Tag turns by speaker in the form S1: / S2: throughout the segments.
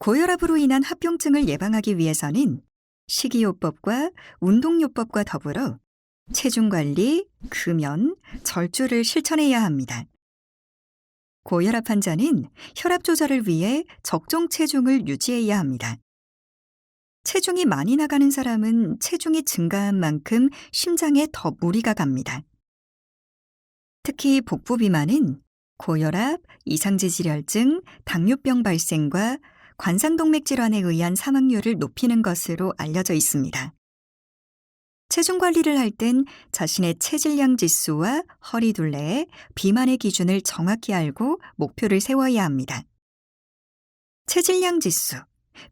S1: 고혈압으로 인한 합병증을 예방하기 위해서는 식이요법과 운동요법과 더불어 체중관리, 금연, 절주를 실천해야 합니다. 고혈압 환자는 혈압 조절을 위해 적정 체중을 유지해야 합니다. 체중이 많이 나가는 사람은 체중이 증가한 만큼 심장에 더 무리가 갑니다. 특히 복부 비만은 고혈압, 이상지질혈증, 당뇨병 발생과 관상동맥 질환에 의한 사망률을 높이는 것으로 알려져 있습니다. 체중 관리를 할 땐 자신의 체질량 지수와 허리 둘레, 비만의 기준을 정확히 알고 목표를 세워야 합니다. 체질량 지수,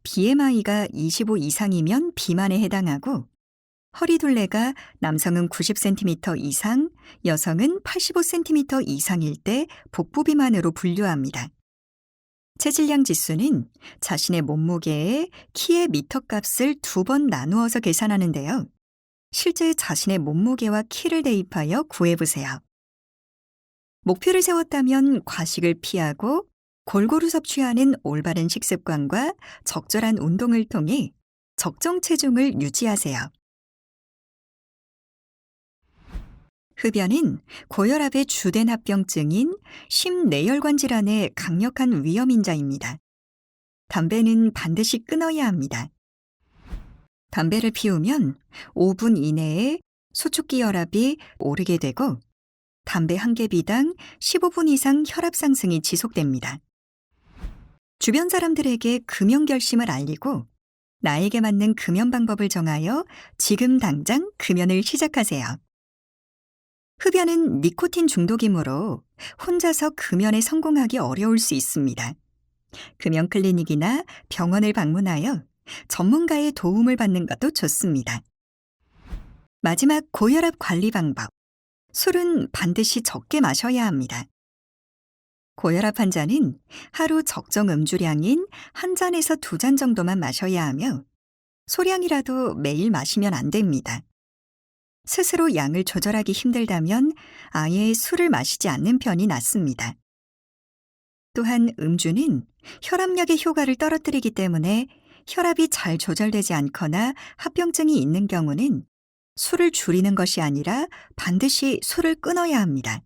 S1: BMI가 25 이상이면 비만에 해당하고 허리 둘레가 남성은 90cm 이상, 여성은 85cm 이상일 때 복부 비만으로 분류합니다. 체질량 지수는 자신의 몸무게에 키의 미터 값을 두 번 나누어서 계산하는데요. 실제 자신의 몸무게와 키를 대입하여 구해보세요. 목표를 세웠다면 과식을 피하고 골고루 섭취하는 올바른 식습관과 적절한 운동을 통해 적정 체중을 유지하세요. 흡연은 고혈압의 주된 합병증인 심내혈관 질환의 강력한 위험인자입니다. 담배는 반드시 끊어야 합니다. 담배를 피우면 5분 이내에 소축기 혈압이 오르게 되고 담배 한 개비당 15분 이상 혈압 상승이 지속됩니다. 주변 사람들에게 금연 결심을 알리고 나에게 맞는 금연 방법을 정하여 지금 당장 금연을 시작하세요. 흡연은 니코틴 중독이므로 혼자서 금연에 성공하기 어려울 수 있습니다. 금연 클리닉이나 병원을 방문하여 전문가의 도움을 받는 것도 좋습니다. 마지막 고혈압 관리 방법. 술은 반드시 적게 마셔야 합니다. 고혈압 환자는 하루 적정 음주량인 한 잔에서 두 잔 정도만 마셔야 하며 소량이라도 매일 마시면 안 됩니다. 스스로 양을 조절하기 힘들다면 아예 술을 마시지 않는 편이 낫습니다. 또한 음주는 혈압약의 효과를 떨어뜨리기 때문에 혈압이 잘 조절되지 않거나 합병증이 있는 경우는 술을 줄이는 것이 아니라 반드시 술을 끊어야 합니다.